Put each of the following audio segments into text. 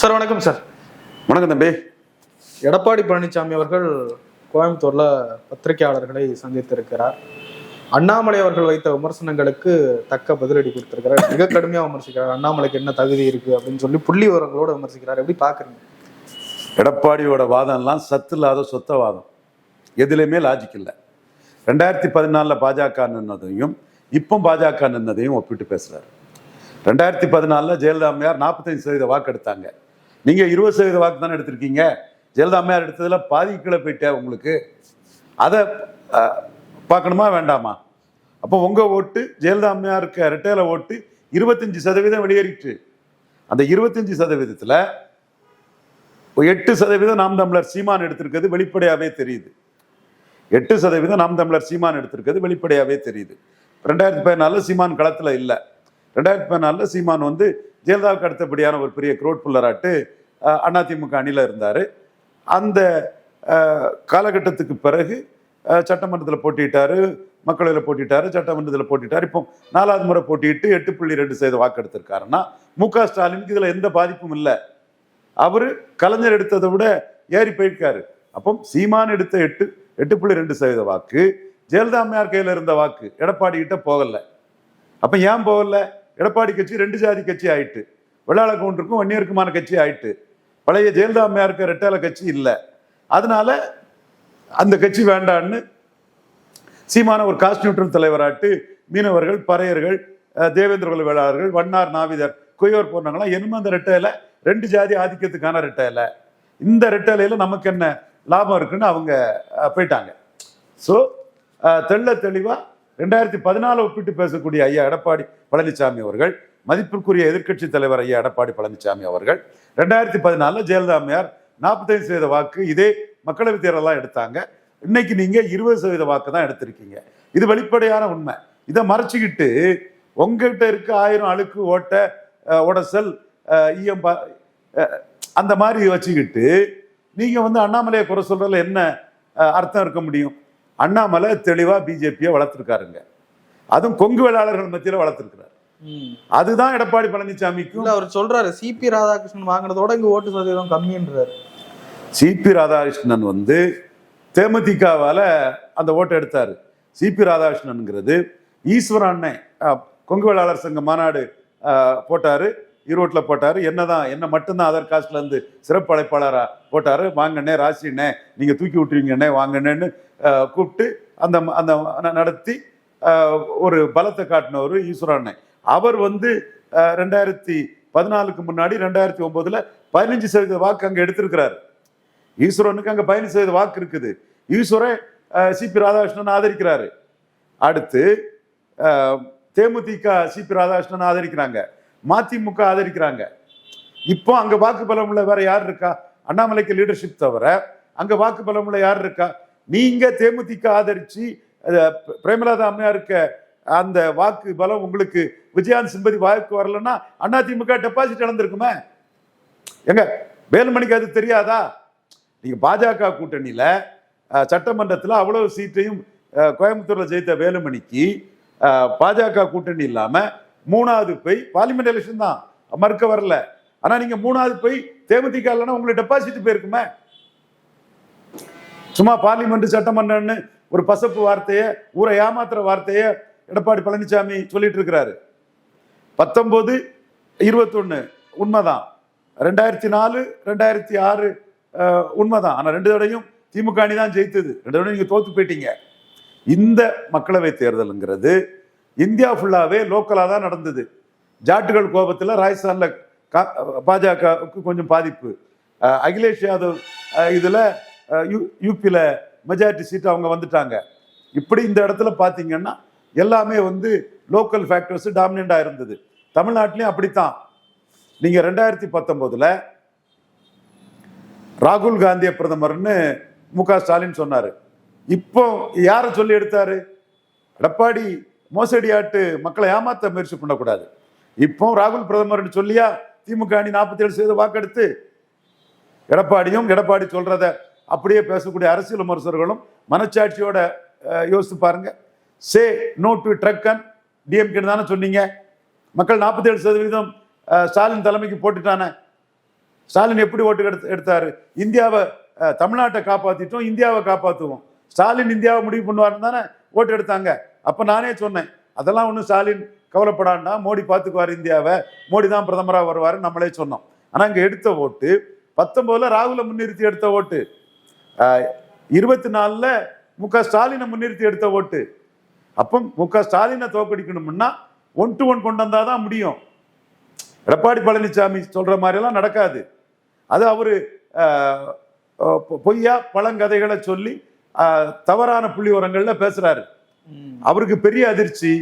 Sir வணக்கம் sir. வணக்கம் தம்பி. எடப்பாடி பழனிசாமி அவர்கள் கோயம்புத்தூர்ல பத்திரிகையாளர்களை சந்தித்திருக்கிறார். அண்ணாமலை அவர்கள் வைத்த விமர்சனங்களுக்கு தக்க பதிலடி கொடுத்திருக்கிறார். மிக கடுமையா விமர்சிக்கிறார். அண்ணாமலைக்கு என்ன தகுதி இருக்கு அப்படின்னு சொல்லி புள்ளி விவரங்களோட விமர்சிக்கிறார். எப்படி பாக்குறீங்க? எடப்பாடியோட வாதம்லாம் சத்து இல்லாத சொத்த வாதம் எதுலையுமே லாஜிக் இல்லை. ரெண்டாயிரத்தி பதினாலில் பாஜக நின்னதையும் இப்போ பாஜக நின்னதையும் ஒப்பிட்டு பேசுறாரு. ரெண்டாயிரத்தி பதினாலில் ஜெயலலிதா அம்மையார் நாற்பத்தஞ்சு சதவீத வாக்கு எடுத்தாங்க நீங்கள் இருபது சதவீத வாக்கு தானே எடுத்திருக்கீங்க. ஜெயலலிதா அம்மையார் எடுத்ததில் பாதி கீழே போயிட்டே உங்களுக்கு. அதை பார்க்கணுமா வேண்டாமா? அப்போ உங்கள் ஓட்டு ஜெயலலிதா அம்மையாருக்கு ரெட்டையில ஓட்டு இருபத்தஞ்சு சதவீதம் வெளியேறிட்டு அந்த இருபத்தஞ்சு சதவீதத்தில் எட்டு சதவீதம் நாம் தமிழர் சீமான் எடுத்திருக்கிறது வெளிப்படையாவே தெரியுது. எட்டு சதவீதம் நாம் தமிழர் சீமான் எடுத்திருக்கிறது வெளிப்படையாவே தெரியுது. ரெண்டாயிரத்தி பதினாலில் சீமான் களத்தில் இல்லை. ரெண்டாயிரத்தி பதினாலில் சீமான் வந்து ஜெயலலிதாவுக்கு அடுத்தபடியான ஒரு பெரிய குரோட் புல்லராட்டு அதிமுக அணியில் இருந்தார். அந்த காலகட்டத்துக்கு பிறகு சட்டமன்றத்தில் போட்டிட்டார் மக்களவையில் போட்டிட்டாரு சட்டமன்றத்தில் போட்டிட்டார் இப்போ நாலாவது முறை போட்டியிட்டு எட்டு புள்ளி ரெண்டு சதவீத வாக்கெடுத்திருக்காருன்னா மு க ஸ்டாலினுக்கு இதில் எந்த பாதிப்பும் இல்லை. அவர் கலைஞர் எடுத்ததை விட ஏறி போயிருக்காரு. அப்போ சீமான் எடுத்த எட்டு எட்டு புள்ளி ரெண்டு சதவீத வாக்கு ஜெயலலிதா அம்மையார் கையில் இருந்த வாக்கு எடப்பாடி கிட்ட போகலை. அப்போ ஏன் போகலை? எடப்பாடி கட்சி ரெண்டு ஜாதி கட்சி ஆயிட்டு வெள்ளாள கவுண்டருக்கும் வன்னியருக்குமான கட்சி ஆயிட்டு பழைய ஜெயலலிதா அம்மையாருக்கு ரெட்டால கட்சி இல்லை. அதனால அந்த கட்சி வேண்டான்னு சீமான ஒரு காஸ்ட் நியூட்ரல் தலைவராட்டு மீனவர்கள் பறையர்கள் தேவேந்திர குல வேளாளர்கள் வண்ணார் நாவிதர் குயவர் போனாங்களாம் என்னமோ அந்த ரெட்டையில ரெண்டு ஜாதி ஆதிக்கத்துக்கான ரெட்டையில இந்த ரெட்டையில நமக்கு என்ன லாபம் இருக்குன்னு அவங்க போயிட்டாங்க. ஸோ தெள்ள தெளிவாக ரெண்டாயிரத்தி பதினாலு ஒப்பிட்டு பேசக்கூடிய ஐயா எடப்பாடி பழனிசாமி அவர்கள் மதிப்பிற்குரிய எதிர்க்கட்சி தலைவர் ஐயா எடப்பாடி பழனிசாமி அவர்கள். ரெண்டாயிரத்தி பதினாலில் ஜெயலலிதா அம்மையார் நாற்பத்தைந்து சதவீத வாக்கு இதே மக்களவைத் தேர்தலாம் எடுத்தாங்க. இன்னைக்கு நீங்க இருபது சதவீத வாக்கு தான் எடுத்திருக்கீங்க. இது வெளிப்படையான உண்மை. இதை மறைச்சிக்கிட்டு உங்ககிட்ட இருக்க ஆயிரம் அழுக்கு ஓட்ட உடசல் அந்த மாதிரி வச்சுக்கிட்டு நீங்க வந்து அண்ணாமலையை குறை சொல்றதுல என்ன அர்த்தம் இருக்க முடியும்? அண்ணாமலை தெளிவா பிஜேபியை வளர்த்துருக்காருங்க. அதுவும் கொங்கு வேளாளர்கள் மத்தியில வளர்த்துருக்கிறார். அதுதான் எடப்பாடி பழனிசாமிக்கும் அவர் சொல்றாரு சிபி ராதாகிருஷ்ணன் வாங்கினதோட இங்க ஓட்டு சதவீதம் கம்மின்றாரு. சிபி ராதாகிருஷ்ணன் வந்து தேமுதிகவால அந்த ஓட்டை எடுத்தாரு. சிபி ராதாகிருஷ்ணன்ங்கிறது ஈஸ்வர அண்ணன் கொங்கு வேளாளர் சங்க மாநாடு போட்டாரு. ஈரோட்டில் போட்டாரு. என்னதான் என்ன மட்டும்தான் அதர் காஸ்ட்ல இருந்து சிறப்பு அழைப்பாளரா போட்டாரு. வாங்கண்ணே ராசிண்ணே நீங்க தூக்கி விட்டுருவீங்கண்ணே வாங்கண்ணேன்னு கூப்பிட்டு அந்த அந்த நடத்தி ஒரு பலத்தை காட்டினவர் ஈஸ்வரண்ணே. அவர் வந்து ரெண்டாயிரத்தி பதினாலுக்கு முன்னாடி ரெண்டாயிரத்தி ஒன்பதுல பதினஞ்சு சதவீத வாக்கு அங்க எடுத்திருக்கிறாரு. ஈஸ்வரனுக்கு அங்க பதினஞ்சு சதவீத வாக்கு இருக்குது. ஈஸ்வரன் சிபி ராதாகிருஷ்ணன் ஆதரிக்கிறாரு. அடுத்து தேமுதிக சிபி ராதாகிருஷ்ணன் ஆதரிக்கிறாங்க. மதிமுக ஆதரிக்கிறாங்க. இப்போ அங்க வாக்கு பலம் உள்ள வேற யார் இருக்கா? அண்ணாமலைக்கு லீடர்ஷிப் தவிர அங்க வாக்கு பலம் உள்ள யார் இருக்கா? நீங்க தேமுதிக ஆதரிச்சு பிரேமலாதா பிரேமலதா அம்மையாருக்கு அந்த வாக்கு பலம் உங்களுக்கு விஜயாந்த் சிம்பதி வாக்கு வரலன்னா அதிமுக டெபாசிட் இழந்திருக்குமே. எங்க வேலுமணிக்கு அது தெரியாதா? நீங்க பாஜக கூட்டணியில சட்டமன்றத்தில் அவ்வளவு சீட்டையும் கோயம்புத்தூர்ல ஜெயித்த வேலுமணிக்கு பாஜக கூட்டணி இல்லாம மூணாவது போய் பார்லிமெண்ட் எலெக்ஷன் தான். மறுக்க வரல. ஆனா நீங்க மூணாவது போய் தேமுதிக இல்லைன்னா உங்களுக்கு டெபாசிட் போயிருக்குமே? சும்மா பார்லிமெண்ட் சட்டமன்றம்னு ஒரு பசப்பு வார்த்தையை ஊரை ஏமாத்துற வார்த்தையை எடப்பாடி பழனிசாமி சொல்லிட்டு இருக்கிறாரு. பத்தொன்பது இருபத்தொன்னு உண்மைதான். ரெண்டாயிரத்தி நாலு ரெண்டாயிரத்தி ஆறு உண்மைதான். ஆனா ரெண்டு தடவையும் திமுக அணி தான் ஜெயித்தது. ரெண்டு தடையும் நீங்க தோத்து போயிட்டீங்க. இந்த மக்களவை தேர்தலுங்கிறது இந்தியா ஃபுல்லாகவே லோக்கலாக தான் நடந்தது. ஜாட்டுகள் கோபத்தில் ராஜஸ்தானில் கா- பாஜகவுக்கு கொஞ்சம் பாதிப்பு. அகிலேஷ் யாதவ் இதில் யூ யூபியில் மெஜாரிட்டி சீட் அவங்க வந்துட்டாங்க. இப்படி இந்த இடத்துல பார்த்தீங்கன்னா எல்லாமே வந்து லோக்கல் ஃபேக்டர்ஸ் டாமினண்டாக இருந்தது. தமிழ்நாட்டிலையும் அப்படித்தான். நீங்கள் ரெண்டாயிரத்தி பத்தொம்போதில் ராகுல் காந்திய பிரதமர்னு மு க ஸ்டாலின் சொன்னார். இப்போ யாரை சொல்லி எடுத்தாரு? எடப்பாடி மோசடியாட்டு மக்களை ஏமாத்த முயற்சி பண்ணக்கூடாது. இப்போ ராகுல் பிரதமர்னு சொல்லியா திமுக அணி நாற்பத்தி ஏழு சதவீத வாக்கெடுத்து எடப்பாடியும் எடப்பாடி சொல்றத அப்படியே பேசக்கூடிய அரசியல் விமர்சகர்களும் மனச்சாட்சியோட யோசித்து பாருங்க. சே நோ டு ட்ரக்கன் டிஎம்கே தானே சொன்னீங்க. மக்கள் நாற்பத்தி ஏழு சதவீதம் ஸ்டாலின் தலைமைக்கு போட்டுட்டானே. ஸ்டாலின் எப்படி ஓட்டு எடுத்து எடுத்தாரு? இந்தியாவை தமிழ்நாட்டை காப்பாற்றிட்டோம் இந்தியாவை காப்பாற்றுவோம் ஸ்டாலின் இந்தியாவை முடிவு பண்ணுவாருன்னு தானே ஓட்டு எடுத்தாங்க. அப்போ நானே சொன்னேன் அதெல்லாம் ஒன்றும் ஸ்டாலின் கவலைப்படாண்டா மோடி பார்த்துக்குவார் இந்தியாவை மோடி தான் பிரதமராக வருவார் நம்மளே சொன்னோம். ஆனால் இங்கே எடுத்த ஓட்டு பத்தொம்போதில் ராகுலை முன்னிறுத்தி எடுத்த ஓட்டு இருபத்தி நாலில் மு க ஸ்டாலினை முன்னிறுத்தி எடுத்த ஓட்டு. அப்போ மு க ஸ்டாலினை தோக்கடிக்கணும்னா ஒன் டு ஒன் கொண்டு வந்தால் தான் முடியும். எடப்பாடி பழனிசாமி சொல்கிற மாதிரிலாம் நடக்காது. அது அவர் பொ- பொய்யா பழங்கதைகளை சொல்லி தவறான புள்ளி உரங்களில் பேசுகிறாரு அவருக்கு பெரிய அதிர்ச்சி.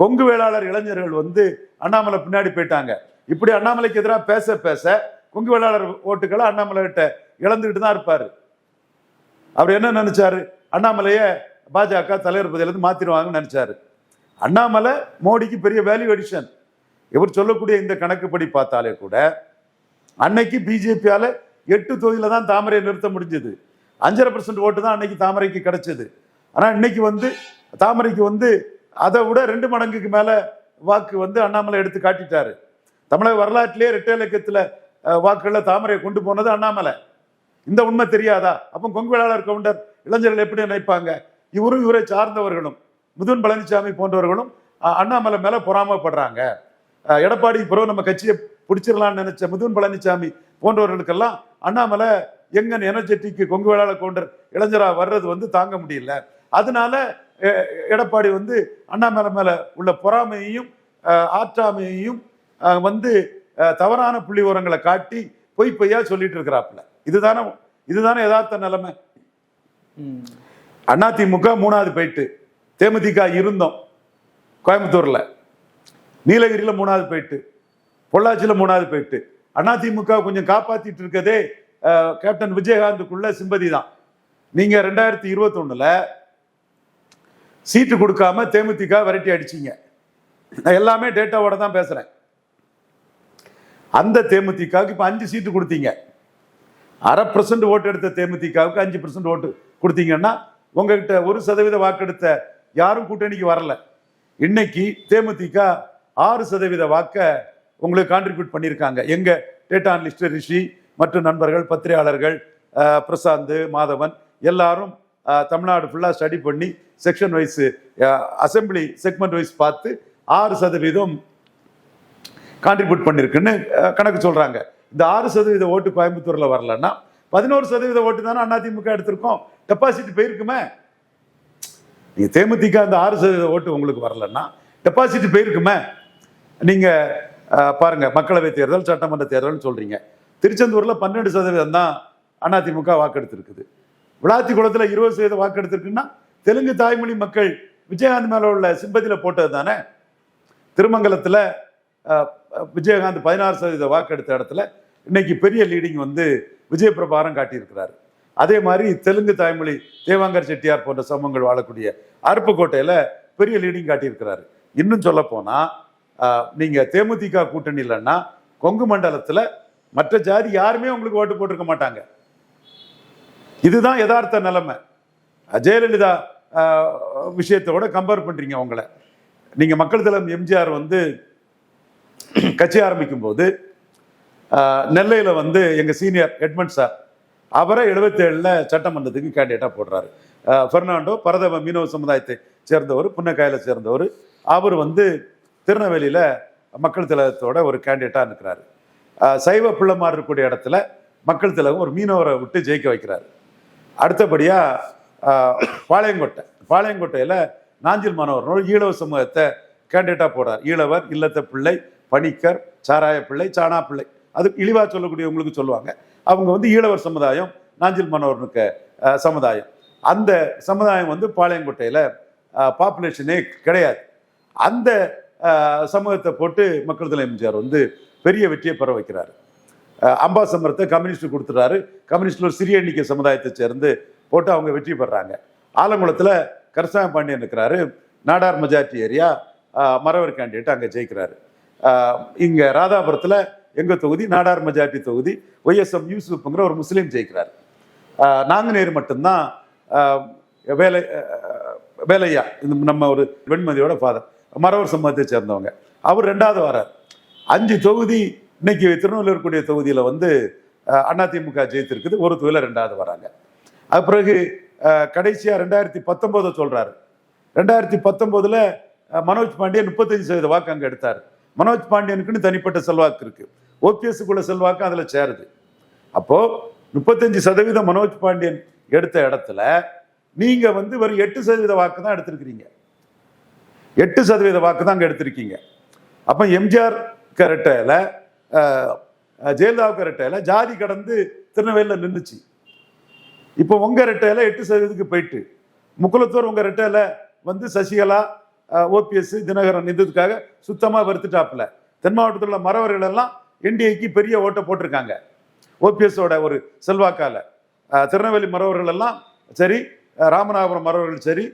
கொங்கு வேளாளர் இளைஞர்கள் வந்து அண்ணாமலை பின்னாடி போயிட்டாங்க. இப்படி அண்ணாமலைக்கு எதிராக பேச பேச கொங்கு வேளாளர் ஓட்டுகளை அண்ணாமலை கிட்ட இழந்துகிட்டு தான் இருப்பாரு. அவர் என்ன நினைச்சாரு? அண்ணாமலைய பாஜக தலைவர் பதவியிலிருந்து மாத்திருவாங்கன்னு நினைச்சாரு. அண்ணாமலை மோடிக்கு பெரிய வேல்யூ அடிஷன் இவர் சொல்லக்கூடிய இந்த கணக்குப்படி பார்த்தாலே கூட அன்னைக்கு பிஜேபியால எட்டு தொகுதியில தான் தாமரையை நிறுத்த முடிஞ்சது. அஞ்சரை பர்சன்ட் ஓட்டு தான் அன்னைக்கு தாமரைக்கு கிடைச்சது. ஆனா இன்னைக்கு வந்து தாமரைக்கு வந்து அதை விட ரெண்டு மடங்குக்கு மேலே வாக்கு வந்து அண்ணாமலை எடுத்து காட்டிட்டாரு. தமிழக வரலாற்றிலேயே ரெட்டை இலக்கத்தில் வாக்குகளை தாமரையை கொண்டு போனது அண்ணாமலை. இந்த உண்மை தெரியாதா? அப்போ கொங்கு வேளாளர் கவுண்டர் இளைஞர்கள் எப்படி நினைப்பாங்க? இவரும் இவரை சார்ந்தவர்களும் முதுன் பழனிசாமி போன்றவர்களும் அண்ணாமலை மேலே பொறாமப்படுறாங்க. எடப்பாடி பிறகு நம்ம கட்சியை பிடிச்சிடலாம்னு நினைச்ச முதுன் பழனிசாமி போன்றவர்களுக்கெல்லாம் அண்ணாமலை எங்கன் எனர்ஜெட்டிக்கு கொங்கு வேளாளர் கவுண்டர் இளைஞராக வர்றது வந்து தாங்க முடியல. அதனால எடப்பாடி வந்து அண்ணாமலை மேலே உள்ள பொறாமையையும் ஆற்றாமையையும் வந்து தவறான புள்ளி உரங்களை காட்டி பொய் பொய்யா சொல்லிட்டு இருக்கிறாப்புல. இதுதானே இதுதானே யதார்த்த நிலைமை. ம். அதிமுக மூணாவது போயிட்டு தேமுதிக இருந்தோம் கோயம்புத்தூர்ல. நீலகிரியில மூணாவது போயிட்டு பொள்ளாச்சியில மூணாவது போயிட்டு. அதிமுக கொஞ்சம் காப்பாத்திட்டு இருக்கதே கேப்டன் விஜயகாந்துக்குள்ள சிம்பதி தான். நீங்க ரெண்டாயிரத்தி இருபத்தொன்னுல சீட்டு கொடுக்காம தேமுதிக விரட்டி அடிச்சிங்க. நான் எல்லாமே டேட்டாவோட தான் பேசுகிறேன் அந்த தேமுதிகவுக்கு இப்போ அஞ்சு சீட்டு கொடுத்தீங்க. அரை பர்சன்ட் ஓட்டு எடுத்த தேமுதிகவுக்கு அஞ்சு பர்சன்ட் ஓட்டு கொடுத்தீங்கன்னா உங்ககிட்ட ஒரு சதவீத வாக்கெடுத்த யாரும் கூட்டணிக்கு வரல. இன்னைக்கு தேமுதிக ஆறு சதவீத வாக்கை உங்களுக்கு கான்ட்ரிபியூட் பண்ணியிருக்காங்க எங்கள் டேட்டா அனலிஸ்ட் ரிஷி மற்றும் நண்பர்கள் பத்திரிகையாளர்கள் பிரசாந்த் மாதவன் எல்லாரும் தமிழ்நாடு ஃபுல்லாக ஸ்டடி பண்ணி section wise assembly segment wise பார்த்து ஆறு சதவீதம் கான்ட்ரிபியூட் பண்ணியிருக்குன்னு கணக்கு சொல்கிறாங்க இந்த ஆறு சதவீத ஓட்டு கோயம்புத்தூரில் வரலன்னா பதினோரு சதவீத ஓட்டு தானே அதிமுக எடுத்திருக்கோம். டெபாசிட் போயிருக்குமே. நீங்கள் தேமுதிக அந்த ஆறு சதவீத ஓட்டு உங்களுக்கு வரலன்னா டெபாசிட் போயிருக்குமே. நீங்கள் பாருங்கள் மக்களவை தேர்தல் சட்டமன்ற தேர்தல்னு சொல்கிறீங்க திருச்செந்தூரில் பன்னெண்டு சதவீதம் தான் அதிமுக வாக்கெடுத்திருக்குது. விளாத்தி குளத்தில் இருபது சதவீத வாக்கெடுத்திருக்குன்னா தெலுங்கு தாய்மொழி மக்கள் விஜயகாந்த் மேலே உள்ள சிம்பதியில் போட்டது தானே? திருமங்கலத்தில் விஜயகாந்த் பதினாறு சதவீத வாக்கெடுத்த இடத்துல இன்னைக்கு பெரிய லீடிங் வந்து விஜயபிரபாரம் காட்டியிருக்கிறார். காட்டியிருக்கிறாரு அதே மாதிரி தெலுங்கு தாய்மொழி தேவாங்கர் செட்டியார் போன்ற சமூகங்கள் வாழக்கூடிய அருப்புக்கோட்டையில் பெரிய லீடிங் காட்டியிருக்கிறாரு. இன்னும் சொல்ல போனால் நீங்கள் தேமுதிக கூட்டணி இல்லைன்னா கொங்கு மண்டலத்தில் மற்ற ஜாதி யாருமே உங்களுக்கு ஓட்டு போட்டிருக்க மாட்டாங்க. இதுதான் யதார்த்த நிலைமை. ஜெயலலிதா விஷயத்தோட கம்பேர் பண்ணுறீங்க உங்களை. நீங்கள் மக்கள் தளம் எம்ஜிஆர் வந்து கட்சி ஆரம்பிக்கும் போது நெல்லையில் வந்து எங்கள் சீனியர் எட்மண்ட் சார் அவரை 77 சட்டமன்றத்துக்கு கேண்டிடேட்டாக போடுறாரு. ஃபெர்னாண்டோ பெர்னாண்டோ பரதவ மீனவ சமுதாயத்தை சேர்ந்தவர் புன்னக்காயில் சேர்ந்தவர் அவர் வந்து திருநெல்வேலியில் மக்கள் திலகத்தோட ஒரு கேண்டிடேட்டாக இருக்கிறாரு சைவ பிள்ளைமார் இருக்கக்கூடிய இடத்துல மக்கள் திலகம் ஒரு மீனவரை விட்டு ஜெயிக்க வைக்கிறாரு. அடுத்தபடியாக பாளையங்கோட்டை. பாளையங்கோட்டையில் நாஞ்சில் மனோகரனோட ஈழவ சமூகத்தை கேண்டிடேட்டா போடுறார். ஈழவர் இல்லத்த பிள்ளை பணிக்கர் சாராய பிள்ளை சாணா பிள்ளை. அது இழிவாக சொல்லக்கூடியவங்களுக்கு சொல்லுவாங்க. அவங்க வந்து ஈழவர் சமுதாயம் நாஞ்சில் மனோகரனுக்கு சமுதாயம். அந்த சமுதாயம் வந்து பாளையங்கோட்டையில் பாப்புலேஷனே கிடையாது. அந்த சமூகத்தை போட்டு மக்கள் தலைவர் எம்ஜிஆர் வந்து பெரிய வெற்றியை பெற வைக்கிறார். அம்பாசமரத்தை கம்யூனிஸ்ட் கொடுத்துறாரு கம்யூனிஸ்ட்ல ஒரு சிறிய எண்ணிக்கை சமுதாயத்தை சேர்ந்து போட்டு அவங்க வெற்றி பெறாங்க. ஆலங்குளத்தில் கருசாமி பாண்டியன் இருக்கிறாரு. Nadar majority area Maravar candidate அங்கே ஜெயிக்கிறாரு. இங்கே ராதாபுரத்தில் எங்கள் தொகுதி? நாடார் மெஜாரிட்டி தொகுதி. ஒய்எஸ்எம் யூசுப்புங்கிற ஒரு முஸ்லீம் ஜெயிக்கிறார். அஹ் நாங்குநேர் மட்டும்தான் வேலை வேலையா? இந்த நம்ம ஒரு வெண்மதியோட ஃபாதர். மறவர் சமூகத்தை சேர்ந்தவங்க. அவர் ரெண்டாவது வரார் அஞ்சு தொகுதி இன்னைக்கு திருநெல்வேலி இருக்கக்கூடிய தொகுதியில் வந்து அதிமுக ஜெயித்திருக்குது. ஒரு தொகுதியில் ரெண்டாவது வராங்க. அது பிறகு கடைசியாக ரெண்டாயிரத்தி பத்தொம்போதை சொல்கிறாரு ரெண்டாயிரத்தி பத்தொம்போதில் மனோஜ் பாண்டியன் முப்பத்தஞ்சு சதவீத வாக்கு அங்கே எடுத்தார். மனோஜ் பாண்டியனுக்குன்னு தனிப்பட்ட செல்வாக்கு இருக்குது ஓபிஎஸ்க்குள்ள செல்வாக்கு அதில் சேருது. அப்போது முப்பத்தஞ்சு சதவீதம் மனோஜ் பாண்டியன் எடுத்த இடத்துல நீங்கள் வந்து வெறும் எட்டு சதவீத வாக்கு தான் எடுத்திருக்கிறீங்க. எட்டு சதவீத வாக்கு தான் அங்கே எடுத்திருக்கீங்க. அப்போ எம்ஜிஆர் கரெக்டில் ஜெயலலிதாவுக்கு ரெட்டையில் ஜாதி கடந்து திருநெல்வேலியில் நின்றுச்சு இப்போ உங்கள் ரெட்டையில் எட்டு சதவீதத்துக்கு போயிட்டு. முக்குலத்தூர் உங்கள் ரெட்டையில் வந்து சசிகலா ஓபிஎஸ் தினகரன் இதுக்காக சுத்தமாக வெறுத்துட்டாப்புல. தென் மாவட்டத்தில் உள்ள மறவர்கள் எல்லாம் என்டிஏக்கு பெரிய ஓட்டை போட்டிருக்காங்க. ஓபிஎஸோட ஒரு செல்வாக்கால். திருநெல்வேலி மறவர்கள் எல்லாம் சரி ராமநாதபுரம் மறவர்கள் சரி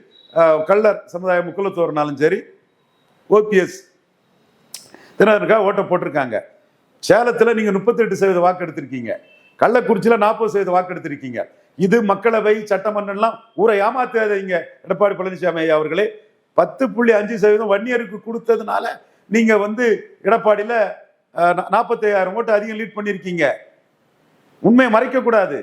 கள்ளர் சமுதாய முக்குலத்தோர்னாலும் சரி ஓபிஎஸ் தினகருக்காக ஓட்டை போட்டிருக்காங்க. சேலத்தில் நீங்கள் முப்பத்தெட்டு சதவீத வாக்கு எடுத்திருக்கீங்க கள்ளக்குறிச்சியில் நாற்பது சதவீத வாக்கு எடுத்திருக்கீங்க இது மக்களவை சட்டமன்றம்லாம் ஊரை ஏமாத்தாதீங்க. எடப்பாடி பழனிசாமி ஐயா அவர்களே பத்து புள்ளி அஞ்சு சதவீதம் வன்னியருக்கு கொடுத்ததுனால நீங்கள் வந்து எடப்பாடியில் நாற்பத்தையாயிரம் ஓட்டு அதிகம் லீட் பண்ணியிருக்கீங்க. உண்மையை மறைக்கக்கூடாது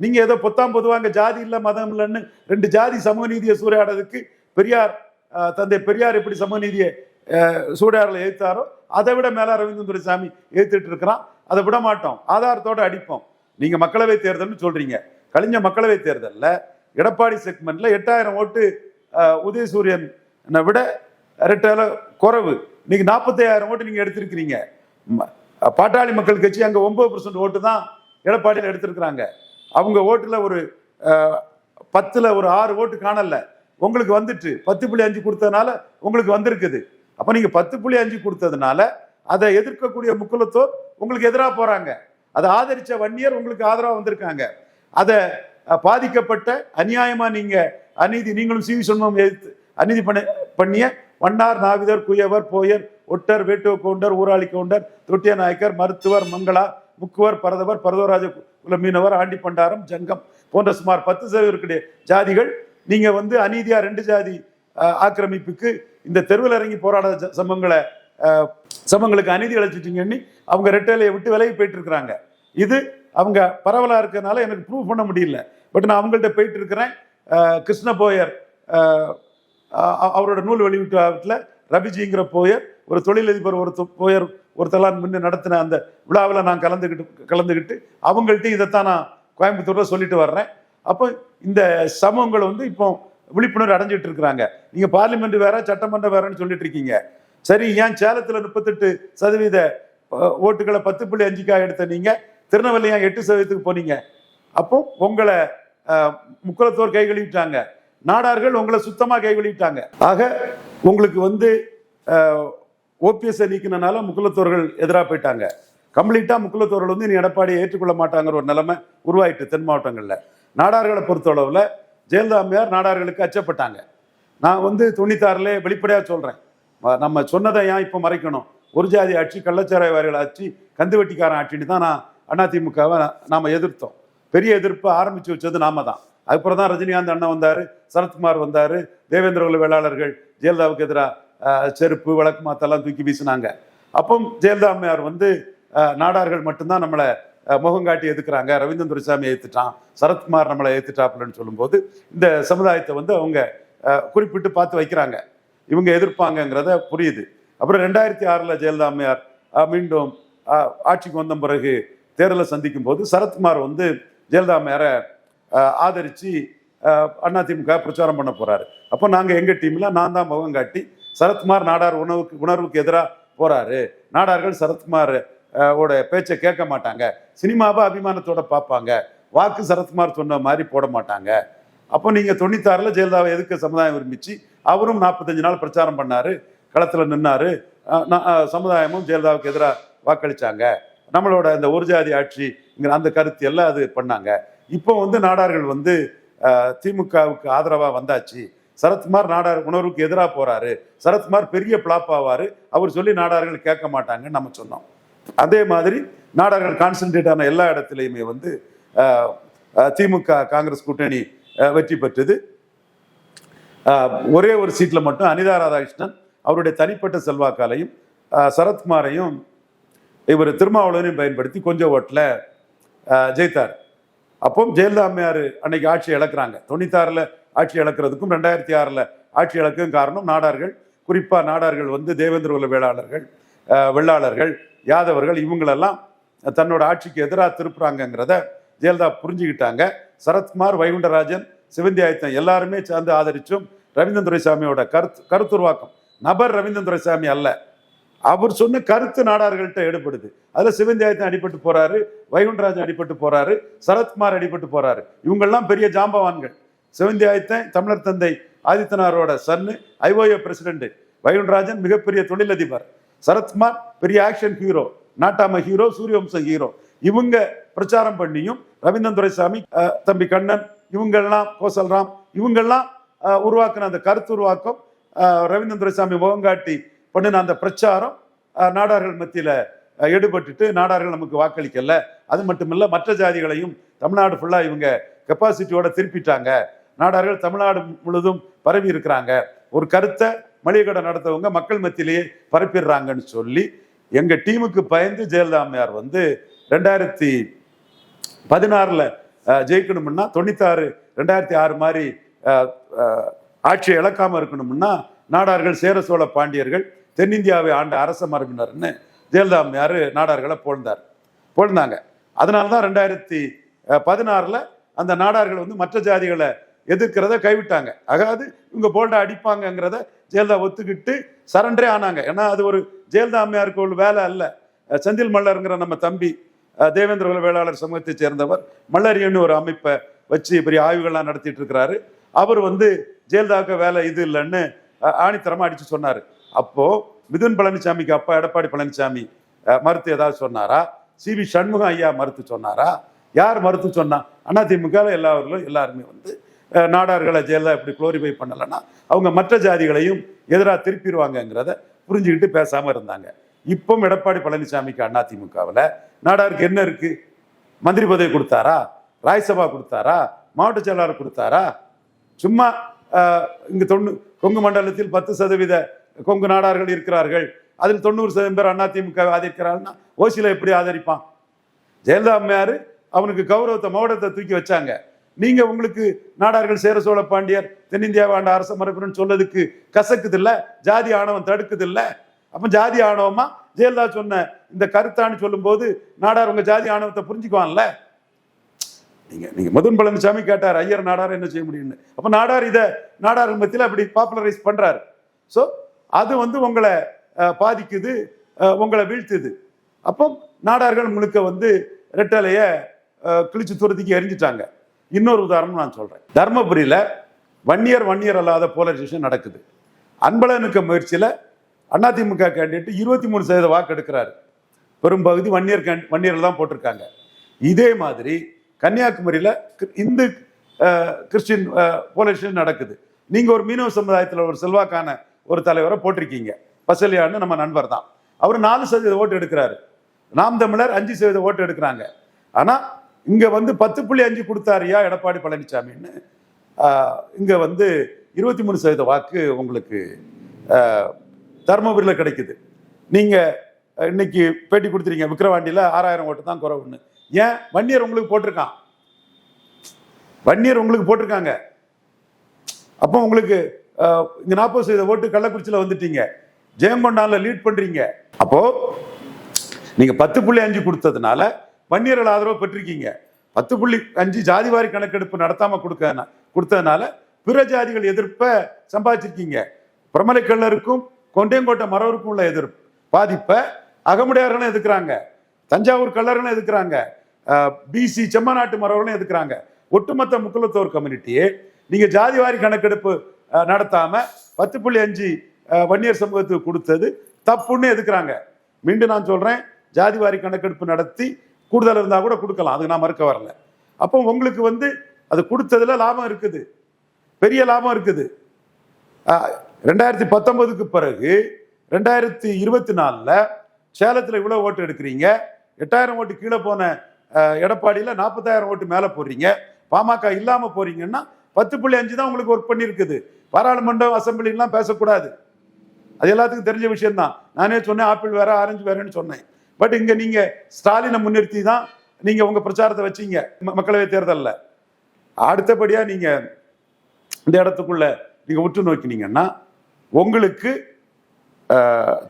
நீங்கள் ஏதோ பொத்தாம் பொதுவாங்க ஜாதி இல்லை மதம் இல்லைன்னு ரெண்டு ஜாதி சமூக நீதியை சூறையாடுறதுக்கு பெரியார் தந்தை பெரியார் எப்படி சமூக நீதியை சூடாரில் ஏற்றாரோ அதை விட மேல அரவிந்தன் துரைசாமி எதிர்த்துட்டு இருக்கிறான் அதை விட மாட்டோம். ஆதாரத்தோடு அடிப்போம். நீங்கள் மக்களவை தேர்தல்னு சொல்கிறீங்க கழிஞ்ச மக்களவை தேர்தலில் எடப்பாடி செக்மெண்ட்டில் எட்டாயிரம் ஓட்டு உதயசூரியன் உதயசூரியனை விட ரெட்டால குறைவு. இன்னைக்கு நாற்பத்தையாயிரம் ஓட்டு நீங்கள் எடுத்திருக்கிறீங்க. ம- பாட்டாளி மக்கள் கட்சி அங்கே ஒன்பது பர்சன்ட் ஓட்டு தான் எடப்பாடியில் எடுத்திருக்கிறாங்க. அவங்க ஓட்டுல ஒரு பத்தில் ஒரு ஆறு ஓட்டு காணல. உங்களுக்கு வந்துட்டு பத்து புள்ளி அஞ்சு கொடுத்ததுனால உங்களுக்கு வந்திருக்குது. அப்போ நீங்கள் பத்து புள்ளி அஞ்சு கொடுத்ததுனால அதை எதிர்க்கக்கூடிய முக்குலத்தோர் உங்களுக்கு எதிராக போகிறாங்க அதை ஆதரித்த வன்னியர் உங்களுக்கு ஆதரவாக வந்திருக்காங்க. அதை பாதிக்கப்பட்ட அநியாயமாக நீங்கள் அநீதி நீங்களும் சிவி சொன்மம் எதிர்த்து அநீதி பண்ண பண்ணிய வண்ணார் நாவிதர் குயவர் போயர் ஒட்டர் வேட்டுவ கவுண்டர் ஊராளி கவுண்டர் தொட்டிய நாயக்கர் மருத்துவர் மங்களா முக்குவர் பரதவர் பரதவராஜ குல மீனவர் ஆண்டி பண்டாரம் ஜங்கம் போன்ற சுமார் பத்து சதவீதம் இருக்கக்கூடிய ஜாதிகள் நீங்கள் வந்து அநீதியாக ரெண்டு ஜாதி ஆக்கிரமிப்புக்கு இந்த தெருவில் இறங்கி போராட ஜ- சமங்களை சமங்களுக்கு அநீதி அழைச்சிட்டீங்கன்னு அவங்க ரெட்டையிலையை விட்டு விலகி போயிட்டு இருக்கிறாங்க இது அவங்க பரவலாக இருக்கிறதுனால எனக்கு ப்ரூவ் பண்ண முடியல. பட் நான் அவங்கள்ட்ட போயிட்டு இருக்கிறேன் கிருஷ்ண போயர் அவரோட நூல் வெளியீட்டு ரபிஜிங்கிற போயர் ஒரு தொழிலதிபர் ஒரு போயர் ஒருத்தலாம் முன்ன நடத்தின அந்த விழாவில் நான் கலந்துக்கிட்டு கலந்துக்கிட்டு அவங்கள்ட்ட இதைத்தான் நான் கோயம்புத்தூரில் சொல்லிட்டு வர்றேன். அப்போ இந்த சமூகங்கள் வந்து இப்போ விழிப்புணர்வு அடைஞ்சிட்டு இருக்கிறாங்க. நீங்க பார்லிமெண்ட் வேற சட்டமன்றம் வேறன்னு சொல்லிட்டு இருக்கீங்க. சரி ஏன் சேலத்துல முப்பத்தெட்டு சதவீத ஓட்டுகளை பத்து புள்ளி அஞ்சுக்காக எடுத்த நீங்க? திருநெல்வேலி எட்டு சதவீதத்துக்கு போனீங்க. அப்போ உங்களை முக்கலத்தோர் கை கழுவிட்டாங்க நாடார்கள் உங்களை சுத்தமா கை கழுவிட்டாங்க ஆக உங்களுக்கு வந்து ஓபிஎஸ் நீக்கினால முக்குலத்தோர்கள் எதிராக போயிட்டாங்க. கம்ப்ளீட்டா முக்குலத்தோர்கள் வந்து இனி எடப்பாடியை ஏற்றுக்கொள்ள மாட்டாங்கிற ஒரு நிலைமை உருவாயிட்டு தென் மாவட்டங்களில். நாடார்களை பொறுத்தளவில் ஜெயலலிதா அம்மையார் நாடார்களுக்கு அச்சப்பட்டாங்க. நான் வந்து தொண்ணூத்தாறுல வெளிப்படையாக சொல்கிறேன் நம்ம சொன்னதை ஏன் இப்போ மறைக்கணும்? ஒரு ஜாதி ஆட்சி கள்ளச்சாராய ஆட்சி ஆட்சி கந்துவட்டிக்காரன் ஆட்சின்னு தான் நான் அதிமுகவை நாம எதிர்த்தோம். பெரிய எதிர்ப்பு ஆரம்பித்து வச்சது நாம தான். அதுக்கப்புறம் தான் ரஜினிகாந்த் அண்ணன் வந்தார் சரத்குமார் வந்தார் தேவேந்திரகுல வேளாளர்கள் ஜெயலலிதாவுக்கு எதிராக செருப்பு விளக்கு மாத்தெல்லாம் தூக்கி வீசினாங்க. அப்போ ஜெயலலிதா அம்மையார் வந்து நாடார்கள் மட்டும்தான் நம்மளை முகம் காட்டி எதுக்குறாங்க? ரவீந்திரன் துரைசாமி ஏற்றுட்டான் சரத்குமார் நம்மளை ஏற்றுட்டாப்புலன்னு சொல்லும்போது இந்த சமுதாயத்தை வந்து அவங்க குறிப்பிட்டு பார்த்து வைக்கிறாங்க. இவங்க எதிர்ப்பாங்கங்கிறத புரியுது. அப்புறம் ரெண்டாயிரத்தி ஆறில் ஜெயலலிதா அம்மையார் மீண்டும் ஆட்சிக்கு வந்த பிறகு தேர்தலை சந்திக்கும் போது சரத்குமார் வந்து ஜெயலலிதா அம்மையாரை அஹ், அதிமுக பிரச்சாரம் பண்ண போகிறாரு அப்போ நாங்கள் எங்கள் டீமில் நான் தான் முகம் காட்டி சரத்குமார் நாடார் உணவுக்கு உணர்வுக்கு எதிராக போகிறாரு நாடார்கள் சரத்குமார் ஓட பேச்சை கேட்க மாட்டாங்க. சினிமாவை அபிமானத்தோட பார்ப்பாங்க. வாக்கு சரத்குமார் சொன்ன மாதிரி போட மாட்டாங்க. அப்போ நீங்கள் தொண்ணூத்தாறில் ஜெயலலிதாவை எதுக்க சமுதாயம் விரும்பிச்சு? அவரும் நாற்பத்தஞ்சு நாள் பிரச்சாரம் பண்ணாரு. களத்தில் நின்னார். சமுதாயமும் ஜெயலலிதாவுக்கு எதிராக வாக்களிச்சாங்க. நம்மளோட இந்த ஒரு ஜாதி ஆட்சிங்கிற அந்த கருத்து எல்லாம் அது பண்ணாங்க. இப்போ வந்து நாடார்கள் வந்து திமுகவுக்கு ஆதரவாக வந்தாச்சு. சரத்குமார் நாடார் உணர்வுக்கு எதிராக போகிறாரு சரத்குமார் பெரிய பிளாப் ஆவார். அவர் சொல்லி நாடார்கள் கேட்க மாட்டாங்கன்னு நம்ம சொன்னோம். அதே மாதிரி நாடார்கள் கான்சென்ட்ரேட் ஆன எல்லா இடத்துலையுமே வந்து திமுக காங்கிரஸ் கூட்டணி வெற்றி பெற்றது. ஒரே ஒரு சீட்டில் மட்டும் அனிதா ராதாகிருஷ்ணன் அவருடைய தனிப்பட்ட செல்வாக்காலையும் சரத்குமாரையும் இவர் திருமாவளவனையும் பயன்படுத்தி கொஞ்சம் ஓட்டில் ஜெயித்தார். அப்போ ஜெயலலிதா அம்மையார் அன்னைக்கு ஆட்சி இழக்கிறாங்க. தொண்ணூத்தாறில் ஆட்சி இழக்கிறதுக்கும் ரெண்டாயிரத்தி ஆறில் ஆட்சி இழக்கும் காரணம் நாடார்கள். குறிப்பாக நாடார்கள் வந்து தேவேந்திர உள்ள வேளாளர்கள் வெள்ளாளர்கள் யாதவர்கள் இவங்களெல்லாம் தன்னோட ஆட்சிக்கு எதிராக திருப்புறாங்கங்கிறத ஜெயலலிதா புரிஞ்சுக்கிட்டாங்க. சரத்குமார் வைகுண்டராஜன் சிவந்தி ஆயத்தன் எல்லாருமே சேர்ந்து ஆதரிச்சும் ரவீந்திரன் துரைசாமியோட கருத்து கருத்துருவாக்கம். நபர் ரவீந்திரன் துரைசாமி அல்ல. அவர் சொன்ன கருத்து நாடார்கள்ட்ட எடுபடுது. அதுல சிவந்தியாயத்தன் அடிபட்டு போறாரு வைகுண்டராஜன் அடிபட்டு போறாரு சரத்குமார் அடிபட்டு போறாரு. இவங்கெல்லாம் பெரிய ஜாம்பவான்கள். சிவந்தியாயத்தன் தமிழர் தந்தை ஆதித்தனாரோட சன்னு ஐஓஏ பிரசிடென்ட் வைகுண்டராஜன் மிகப்பெரிய தொழிலதிபர். சரத்குமார் பெரிய action hero Nattamai hero Suryavamsam hero இவங்க பிரச்சாரம் பண்ணியும் ரவீந்திரன் துரைசாமி தம்பி கண்ணன் இவங்கெல்லாம் கோசல்ராம் இவங்கெல்லாம் உருவாக்கின அந்த கருத்து உருவாக்கம் ரவீந்திரன் துரைசாமி முகங்காட்டி பண்ணின அந்த பிரச்சாரம் நாடார்கள் மத்தியில் எடுபட்டுட்டு நாடார்கள் நமக்கு வாக்களிக்கல. அது மட்டும் இல்லை மற்ற ஜாதிகளையும் தமிழ்நாடு ஃபுல்லாக இவங்க கெப்பாசிட்டியோட திருப்பிட்டாங்க. நாடார்கள் தமிழ்நாடு முழுதும் பரவி இருக்கிறாங்க. ஒரு கருத்தை மளிகை கடை நடத்தவங்க மக்கள் மத்தியிலேயே பரப்பிடுறாங்கன்னு சொல்லி எங்க டீமுக்கு பயந்து ஜெயலலிதா அம்மையார் வந்து ரெண்டாயிரத்தி பதினாறுல ஜெயிக்கணும்னா தொண்ணூத்தாறு ரெண்டாயிரத்தி ஆறு மாதிரி ஆட்சியை இழக்காம இருக்கணும்னா நாடார்கள் சேர சோழ பாண்டியர்கள் தென்னிந்தியாவை ஆண்ட அரச மரபினர்னு ஜெயலலிதா அம்மையார் நாடார்களை போழ்ந்தார் போழ்ந்தாங்க அதனால தான் ரெண்டாயிரத்தி பதினாறுல அந்த நாடார்கள் வந்து மற்ற ஜாதிகளை எதிர்க்கிறத கைவிட்டாங்க. அதாவது இவங்க போல்டா அடிப்பாங்கங்கிறத ஜெயலலிதா ஒத்துக்கிட்டு சரண்டரே ஆனாங்க. ஏன்னா அது ஒரு ஜெயலலிதா அம்மையாருக்கு ஒரு வேலை அல்ல. செந்தில் மல்லருங்கிற நம்ம தம்பி அஹ் தேவேந்திர குல வேளாளர் சமூகத்தை சேர்ந்தவர் மல்லரியன்னு ஒரு அமைப்பை வச்சு பெரிய ஆய்வுகள்லாம் நடத்திட்டு இருக்கிறாரு அவர் வந்து ஜெயலலிதாவுக்கு வேலை இது இல்லைன்னு ஆணித்தரமாக ஆணித்தரமா சொன்னார். அப்போது மிதுன் பழனிசாமிக்கு அப்பா எடப்பாடி பழனிசாமி மறுத்து ஏதாவது சொன்னாரா? சி வி சண்முகம் ஐயா மறுத்து சொன்னாரா? யார் மறுத்து சொன்னா? அதிமுக எல்லாவர்களும் எல்லாருமே வந்து நாடார்களை ஜெயலலிதா இப்படி குளோரிஃபை பண்ணலைன்னா அவங்க மற்ற ஜாதிகளையும் எதிராக திருப்பிடுவாங்கங்கிறத புரிஞ்சுக்கிட்டு பேசாமல் இருந்தாங்க. இப்போ எடப்பாடி பழனிசாமிக்கு அதிமுகவில் நாடாருக்கு என்ன இருக்குது மந்திரி பதவி கொடுத்தாரா? ராய்சபா கொடுத்தாரா? மாவட்ட செயலாளர் கொடுத்தாரா? சும்மா இங்கே தொண்ணூ கொங்கு மண்டலத்தில் பத்து சதவீத கொங்கு நாடார்கள் இருக்கிறார்கள். அதில் தொண்ணூறு சதவீதம் பேர் அதிமுக ஆதரிக்கிறாள்னா ஓசியில் எப்படி ஆதரிப்பான்? ஜெயலலிதா அம்மையார் அவனுக்கு கௌரவத்தை மாவட்டத்தை தூக்கி வச்சாங்க. நீங்க உங்களுக்கு நாடார்கள் சேர சோழ பாண்டியர் தென்னிந்தியாவை ஆண்ட அரச மரபுன்னு சொல்லதுக்கு கசக்குது இல்லை ஜாதி ஆணவம் தடுக்குது இல்லை அப்போ ஜாதி ஆணவமா? ஜெயலலிதா சொன்ன இந்த கருத்தான்னு சொல்லும்போது நாடார் உங்க ஜாதி ஆணவத்தை புரிஞ்சுக்குவான்ல? நீங்க நீங்க மதுன் பழனிசாமி கேட்டார் ஐயர் நாடார் என்ன செய்ய முடியும்னு? அப்போ நாடார் இதை நாடார் மத்தியில் அப்படி பாப்புலரைஸ் பண்ணுறாரு ஸோ அது வந்து உங்களை பாதிக்குது உங்களை வீழ்த்துது. அப்போ நாடார்கள் முழுக்க வந்து ரெட்டலைய கிழிச்சு துரத்திக்கு எரிஞ்சிட்டாங்க இன்னொரு உதாரணம் நான் சொல்றேன். தர்மபுரியில வன்னியர் வன்னியர் அல்லாத போலரைசேஷன் நடக்குது. அன்பழகனுக்க முயற்சியில அதிமுக கேண்டிடேட் இருபத்தி மூணு சதவீத வாக்கு எடுக்கிறாரு. பெரும்பகுதி வன்னியர் கேன் வன்னியர்கள் தான் போட்டிருக்காங்க. இதே மாதிரி கன்னியாகுமரியில் இந்து கிறிஸ்டின் போலரைசேஷன் நடக்குது. நீங்க ஒரு மீனவ சமுதாயத்தில் ஒரு செல்வாக்கான ஒரு தலைவரை போட்டிருக்கீங்க. பசலியான்னு நம்ம நண்பர் தான். அவர் நாலு சதவீத ஓட்டு எடுக்கிறாரு. நாம் தமிழர் அஞ்சு சதவீத ஓட்டு எடுக்கிறாங்க. ஆனா இங்க வந்து பத்து புள்ளி அஞ்சு கொடுத்தாரியா எடப்பாடி பழனிசாமின்னு. இங்கே இங்க வந்து இருபத்தி மூணு சதவீத வாக்கு உங்களுக்கு தருமபுரியில் கிடைக்குது. நீங்க இன்னைக்கு பேட்டி கொடுத்துருங்க விக்கிரவாண்டியில ஆறாயிரம் ஓட்டு தான் குறைவுன்னு. ஏன்? வன்னியர் உங்களுக்கு போட்டிருக்கான். வன்னியர் உங்களுக்கு போட்டிருக்காங்க. அப்போ உங்களுக்கு இங்கே இங்க நாற்பது சதவீத ஓட்டு கள்ளக்குறிச்சியில் வந்துட்டீங்க. ஜெயங்கொண்டான்ல லீட் பண்றீங்க. அப்போ நீங்க பத்து புள்ளி அஞ்சு கொடுத்ததுனால வன்னியர்கள் ஆதரவு பெற்றிருக்கீங்க. பத்து புள்ளி அஞ்சு ஜாதிவாரி கணக்கெடுப்பு நடத்தாம கொடுக்க கொடுத்ததுனால பிற ஜாதிகள் எதிர்ப்பை சம்பாதிச்சிருக்கீங்க. பிரமலை கல்லருக்கும் கொண்டையங்கோட்டை மறவருக்கும் உள்ள எதிர்ப்பு. பாதிப்பை அகமுடையார்களும் எதுக்குறாங்க? தஞ்சாவூர் கல்லர்களும் எதுக்குறாங்க? பிசி செம்மநாட்டு மறவர்களும் எதுக்குறாங்க? ஒட்டுமொத்த முக்குலத்தோர் கம்யூனிட்டியே நீங்க ஜாதிவாரி கணக்கெடுப்பு நடத்தாமல் நடத்தாம பத்து புள்ளி அஞ்சு வன்னியர் சமூகத்துக்கு கொடுத்தது தப்புன்னு எதுக்குறாங்க? மீண்டும் நான் சொல்றேன் ஜாதிவாரி கணக்கெடுப்பு நடத்தி கூடுதல் இருந்தால் கூட கொடுக்கலாம். அதுக்கு நான் மறுக்க வரல. அப்போ உங்களுக்கு வந்து அது கொடுத்ததுல லாபம் இருக்குது. பெரிய லாபம் இருக்குது. ரெண்டாயிரத்தி பத்தொன்பதுக்கு பிறகு ரெண்டாயிரத்தி இருபத்தி நாலில் சேலத்தில் இவ்வளோ ஓட்டு எடுக்கிறீங்க. எட்டாயிரம் ஓட்டு கீழே போன எடப்பாடியில் நாற்பத்தாயிரம் ஓட்டு மேலே போடுறீங்க. பாமக இல்லாமல் போறீங்கன்னா பத்து புள்ளி அஞ்சு தான் உங்களுக்கு ஒர்க் பண்ணியிருக்குது. பாராளுமன்றம் அசம்பிளிலாம் பேசக்கூடாது. அது எல்லாத்துக்கும் தெரிஞ்ச விஷயம் தான் நானே சொன்னேன் ஆப்பிள் வேற ஆரஞ்சு வேறன்னு சொன்னேன். பட் இங்க நீங்க ஸ்டாலினை முன்னிறுத்தி தான் நீங்க உங்க பிரச்சாரத்தை வச்சீங்க. ம- மக்களவை தேர்தலில். அடுத்தபடியா நீங்க இந்த இடத்துக்குள்ள நீங்க உற்று நோக்கினீங்கன்னா உங்களுக்கு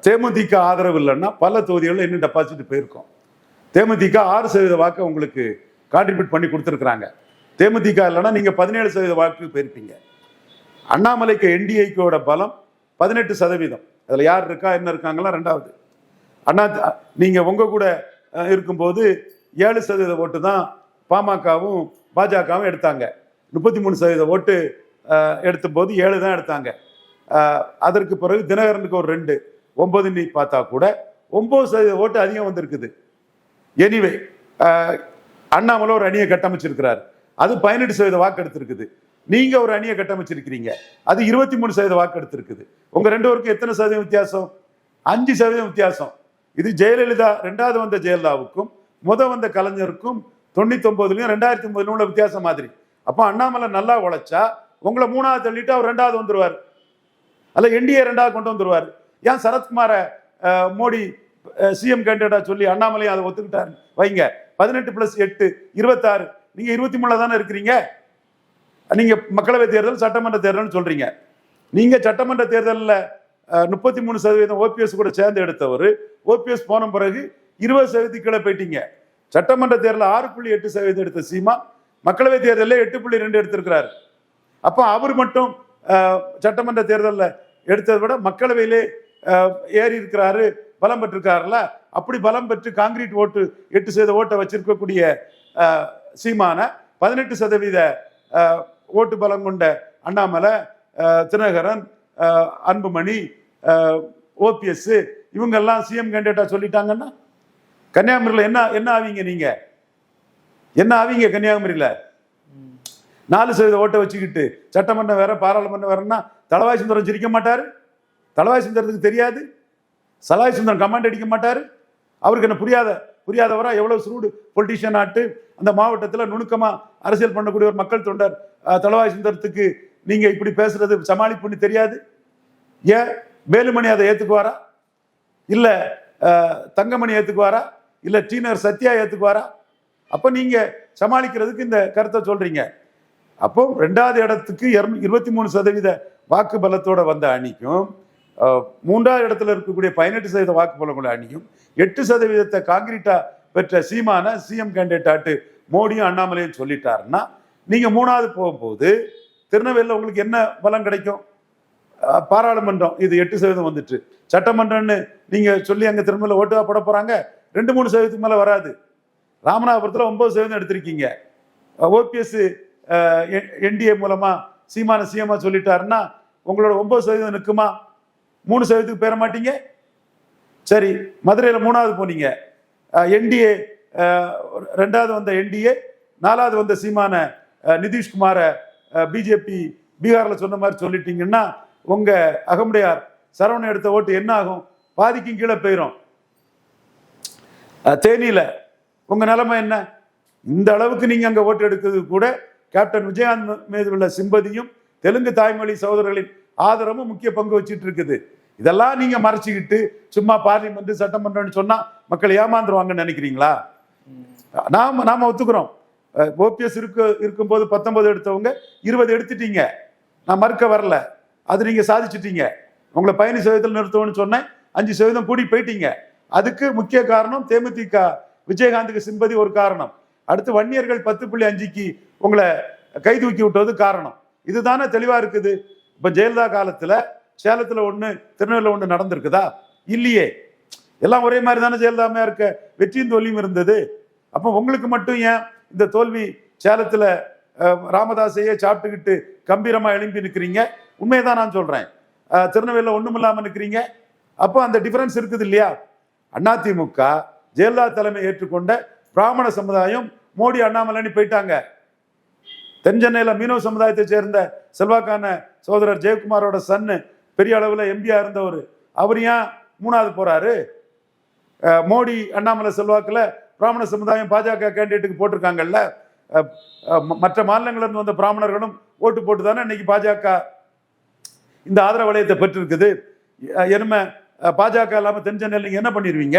தேமுதிக ஆதரவு இல்லைன்னா பல தொகுதிகளில் இன்னும் டெபாசிட் போயிருக்கோம். தேமுதிக ஆறு சதவீத வாக்கை உங்களுக்கு கான்ட்ரிபியூட் பண்ணி கொடுத்துருக்குறாங்க. தேமுதிக இல்லைன்னா நீங்கள் பதினேழு சதவீத வாக்கு போயிருப்பீங்க. அண்ணாமலைக்கு என்டிஐக்கோட பலம் பதினெட்டு சதவீதம். அதில் யார் இருக்கா என்ன இருக்காங்களா ரெண்டாவது. அண்ணா நீங்க உங்க கூட இருக்கும்போது ஏழு சதவீத ஓட்டு தான் பாமகவும் பாஜகவும் எடுத்தாங்க. முப்பத்தி மூணு சதவீத ஓட்டு எடுத்த போது ஏழு தான் எடுத்தாங்க. அதற்கு பிறகு தினகரனுக்கு ஒரு ரெண்டு ஒன்பது நீ பார்த்தா கூட ஒன்பது சதவீத ஓட்டு அதிகம் வந்திருக்குது. எனிவே அண்ணாமலை ஒரு அணியை கட்டமைச்சிருக்கிறார். அது பதினெட்டு சதவீத வாக்கு எடுத்திருக்குது. நீங்க ஒரு அணியை கட்டமைச்சிருக்கிறீங்க. அது இருபத்தி மூணு சதவீத வாக்கு எடுத்திருக்குது. உங்க ரெண்டு பேருக்கும் எத்தனை சதவீதம் வித்தியாசம்? அஞ்சு சதவீதம் வித்தியாசம். இது ஜெயலலிதா ரெண்டாவது வந்த ஜெயலலிதாவுக்கும் முத வந்த கலைஞருக்கும் தொண்ணூத்தி ஒன்பதுலயும் ரெண்டாயிரத்தி ஒன்பதுல உள்ள வித்தியாசம் மாதிரி. அப்போ அண்ணாமலை நல்லா உழைச்சா உங்களை மூணாவது தள்ளிட்டு அவர் ரெண்டாவது வந்துருவார். அல்ல என்டிஏ ரெண்டாவது கொண்டு வந்துருவார். ஏன் சரத்குமார மோடி சிஎம் கேண்டிடேட்டா சொல்லி அண்ணாமலையும் அதை ஒத்துக்கிட்டாரு? வைங்க. பதினெட்டு பிளஸ் எட்டு இருபத்தாறு. நீங்க இருபத்தி மூணுல தானே இருக்கிறீங்க? நீங்க மக்களவை தேர்தல் சட்டமன்ற தேர்தல்னு சொல்றீங்க. நீங்க சட்டமன்ற தேர்தலில் முப்பத்தி மூணு சதவீதம் ஓபிஎஸ் கூட சேர்ந்து எடுத்தவர். ஓபிஎஸ் போன பிறகு இருபது சதவீதத்துக்கு கீழே போயிட்டீங்க. சட்டமன்ற தேர்தலில் ஆறு புள்ளி எட்டு சதவீதம் எடுத்த சீமா மக்களவை தேர்தலில் எட்டு புள்ளி ரெண்டு எடுத்திருக்கிறாரு. அப்போ அவர் மட்டும் சட்டமன்ற தேர்தலில் எடுத்ததை விட மக்களவையிலே ஏறி இருக்கிறாரு பலம் பெற்றிருக்காருல்ல? அப்படி பலம் பெற்று காங்கிரீட் ஓட்டு எட்டு சதவீத ஓட்டை வச்சிருக்கக்கூடிய சீமான பதினெட்டு சதவீத ஓட்டு பலம் கொண்ட அண்ணாமலை தினகரன் அன்புமணி ஓபிஎஸ் இவங்கெல்லாம் சிஎம் கேண்டிடேட்டா சொல்லிட்டாங்கன்னா கன்னியாகுமரியில் என்ன என்ன ஆவீங்க நீங்க? என்ன ஆவீங்க கன்னியாகுமரியில்? நாலு சதவீத ஓட்டை வச்சுக்கிட்டு சட்டமன்றம் வேற பாராளுமன்றம் வேறன்னா தலவாய் சுந்தரம் சிரிக்க மாட்டார்? தலவாய் சுந்தரத்துக்கு தெரியாது? சலாய் சுந்தரம் கமாண்ட் அடிக்க மாட்டார்? அவருக்கு என்ன புரியாத புரியாதவரா எவ்வளோ சூடு பொலிட்டிஷியன் ஆட்டு அந்த மாவட்டத்தில் நுணுக்கமாக அரசியல் பண்ணக்கூடிய ஒரு மக்கள் தொண்டர் தலவாய் சுந்தரத்துக்கு நீங்கள் இப்படி பேசுறது சமாளிப்புன்னு தெரியாது? ஏன்? வேலுமணி அதை ஏற்றுக்குவாரா இல்லை தங்கமணி ஏற்றுக்குவாரா இல்லை டீனர் சத்யா ஏத்துக்குவாரா? அப்போ நீங்கள் சமாளிக்கிறதுக்கு இந்த கருத்தை சொல்கிறீங்க அப்போ ரெண்டாவது இடத்துக்கு இருபத்தி மூணு சதவீத வாக்கு பலத்தோடு வந்த அணிக்கும் மூன்றாவது இடத்துல இருக்கக்கூடிய பதினெட்டு சதவீத வாக்கு பலம் கொண்ட அணியும் எட்டு சதவீதத்தை காங்கிரீட்டாக பெற்ற சீமான சிஎம் கேண்டிடேட்டாட்டு மோடியும் அண்ணாமலையும் சொல்லிட்டாருன்னா நீங்கள் மூணாவது போகும்போது திருநெல்வேலியில் உங்களுக்கு என்ன பலம் கிடைக்கும்? பாராளுமன்றம் இது எட்டு சதவீதம் வந்துட்டு. சட்டமன்றம்னு நீங்க சொல்லி அங்க திருநெல்வேலி ஓட்டுவா போட போறாங்க ரெண்டு மூணு சதவீதத்துக்கு மேல வராது. ராமநாதபுரத்தில் ஒன்பது சதவீதம் எடுத்திருக்கீங்க. ஓபிஎஸ் என்டிஏ மூலமா சீமான சிஎம்மா சொல்லிட்டாருன்னா உங்களோட ஒன்பது சதவீதம் நிற்குமா மூணு சதவீதத்துக்கு பெற மாட்டீங்க? சரி மதுரையில் மூணாவது போனீங்க. என்டிஏ ரெண்டாவது வந்த என்டிஏ நாலாவது வந்த சீமான நிதிஷ்குமாரை பிஜேபி பீகாரில் சொன்ன மாதிரி சொல்லிட்டீங்கன்னா உங்க அகமுடையார் சரவணன் எடுத்த ஓட்டு என்ன ஆகும் பாதிக்கும் கீழே போயிடும் தேனியில் தேனியில உங்க நிலைமை என்ன? இந்த அளவுக்கு நீங்க அங்க ஓட்டு எடுக்கிறது கூட கேப்டன் விஜயகாந்த் மீது உள்ள சிம்பதியும் தெலுங்கு தாய்மொழி சகோதரர்களின் ஆதரவும் முக்கிய பங்கு வச்சுட்டு இருக்குது. இதெல்லாம் நீங்க மறைச்சிக்கிட்டு சும்மா பார்லிமெண்ட் சட்டமன்றம்னு சொன்னா மக்கள் ஏமாந்துருவாங்கன்னு நினைக்கிறீங்களா? நாம நாம ஒத்துக்கிறோம். ஓபிஎஸ் இருக்க இருக்கும்போது பத்தொன்பது எடுத்தவங்க இருபது எடுத்துட்டீங்க. நான் மறுக்க வரல. அது நீங்கள் சாதிச்சிட்டீங்க. உங்களை பயணி சதவீதத்தில் நிறுத்தணும்னு சொன்னேன். அஞ்சு சதவீதம் கூடி போயிட்டீங்க. அதுக்கு முக்கிய காரணம் தேமுதிக விஜயகாந்துக்கு சிம்பதி ஒரு காரணம். அடுத்து வன்னியர்கள் பத்து புள்ளி அஞ்சுக்கு உங்களை கை தூக்கி விட்டது காரணம். இதுதானே தெளிவாக இருக்குது. இப்போ ஜெயலலிதா காலத்தில் சேலத்தில் ஒன்று திருநெல்வேலியில் ஒன்று நடந்திருக்குதா? இல்லையே. எல்லாம் ஒரே மாதிரி தானே ஜெயலலிதாமையா இருக்க? வெற்றியும் தோல்வியும் இருந்தது. அப்போ உங்களுக்கு மட்டும் ஏன் இந்த தோல்வி சேலத்தில் ராமதாஸையே சாப்பிட்டுக்கிட்டு கம்பீரமாக எழும்பி நிற்கிறீங்க உண்மையை தான் நான் சொல்கிறேன் திருநெல்வேலியில் ஒன்றும் இல்லாமல் இருக்கிறீங்க அப்போ அந்த டிஃபரன்ஸ் இருக்குது இல்லையா? அதிமுக ஜெயலலிதா தலைமை ஏற்றுக்கொண்ட பிராமண சமுதாயம் மோடி அண்ணாமலைன்னு போயிட்டாங்க. தென் சென்னையில் மீனவ சமுதாயத்தை சேர்ந்த செல்வாக்கான சகோதரர் ஜெயக்குமாரோட சன்னு பெரிய அளவில் எம்பியா இருந்தவர். அவர் ஏன் மூணாவது போகிறாரு மோடி அண்ணாமலை செல்வாக்கில் பிராமண சமுதாயம் பாஜக கேண்டிடேட்டுக்கு போட்டிருக்காங்கல்ல. ம- மற்ற மாநிலங்களிலிருந்து வந்த பிராமணர்களும் ஓட்டு போட்டு தானே இன்னைக்கு பாஜக இந்த ஆதரவு வளையத்தை பெற்றிருக்குது. அஹ் பாஜக இல்லாமல் தென் சென்னையில் என்ன பண்ணிடுவீங்க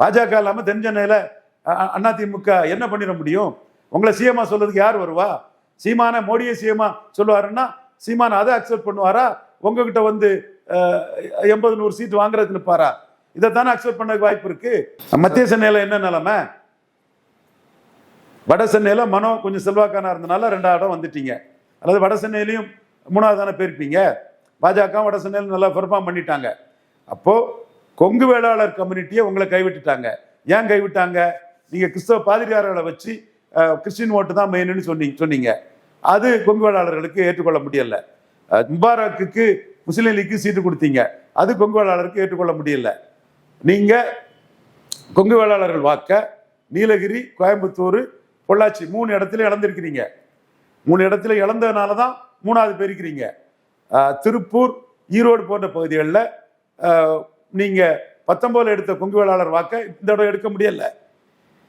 பாஜக இல்லாமல் தென் சென்னையில் அதிமுக என்ன பண்ணிட முடியும்? உங்களை சிஎம்மா சொல்றதுக்கு யார் வருவா? சீமான மோடியை சீமா சொல்லுவாருன்னா சீமான் அதை அக்செப்ட் பண்ணுவாரா? உங்ககிட்ட வந்து எண்பது நூறு சீட் வாங்குறதுக்கு நிற்பாரா? இதை தானே அக்செப்ட் பண்ண வாய்ப்பு இருக்கு. மத்திய சென்னையில் என்ன நிலைமை? வட சென்னையில் மனோ கொஞ்சம் செல்வாக்கான இருந்தனால ரெண்டாவது இடம் வந்துட்டீங்க. அல்லது வட சென்னையிலையும் மூணாவது தானே போயிருப்பீங்க? பாஜக வட சென்னையில் நல்லா பெர்ஃபார்ம் பண்ணிட்டாங்க. அப்போது கொங்கு வேளாளர் கம்யூனிட்டியை உங்களை கைவிட்டுட்டாங்க. ஏன் கைவிட்டாங்க? நீங்கள் கிறிஸ்தவ பாதிரியார்களை வச்சு கிறிஸ்டின் ஓட்டு தான் மெயின்னு சொன்னீங்க சொன்னீங்க. அது கொங்கு வேளாளர்களுக்கு ஏற்றுக்கொள்ள முடியல. அஹ், முபாரக்குக்கு முஸ்லீம் லீக்கு சீட்டு கொடுத்தீங்க. அது கொங்கு வேளாளருக்கு ஏற்றுக்கொள்ள முடியல. நீங்கள் கொங்கு வேளாளர்கள் வாக்க நீலகிரி கோயம்புத்தூர் பொள்ளாச்சி மூணு இடத்துல இழந்திருக்கிறீங்க. மூணு இடத்துல இழந்ததுனால தான் மூணாவது பெருக்கிறீங்க திருப்பூர் ஈரோடு போன்ற பகுதிகளில் நீங்கள் பத்தொம்போதில் எடுத்த கொங்கு வேளாளர் வாக்கை இந்த இடம் எடுக்க முடியல.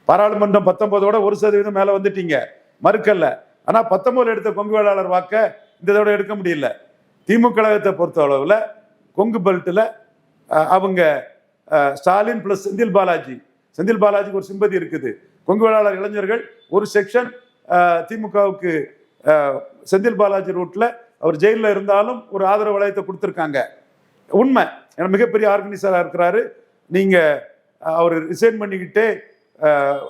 பாராளுமன்றம் பத்தொம்போதோட ஒரு சதவீதம் மேலே வந்துட்டீங்க. மறுக்கல்ல ஆனால் பத்தொம்போதில் எடுத்த கொங்கு வேளாளர் வாக்கை இந்த தடவை எடுக்க முடியல. திமுக கழகத்தை பொறுத்த அளவில் கொங்கு பெல்ட்டில் அவங்க ஸ்டாலின் பிளஸ் செந்தில் பாலாஜி. செந்தில் பாலாஜிக்கு ஒரு சிம்பதி இருக்குது. கொங்கு வேளாளர் இளைஞர்கள் ஒரு செக்ஷன் திமுகவுக்கு செந்தில் பாலாஜி ரூட்ல அவர் ஜெயிலில் இருந்தாலும் ஒரு ஆதரவு வளையத்தை கொடுத்துருக்காங்க. உண்மை. ஏன்னா மிகப்பெரிய ஆர்கனைசராக இருக்கிறாரு. நீங்கள் அவர் ரிசைன் பண்ணிக்கிட்டே அஹ்,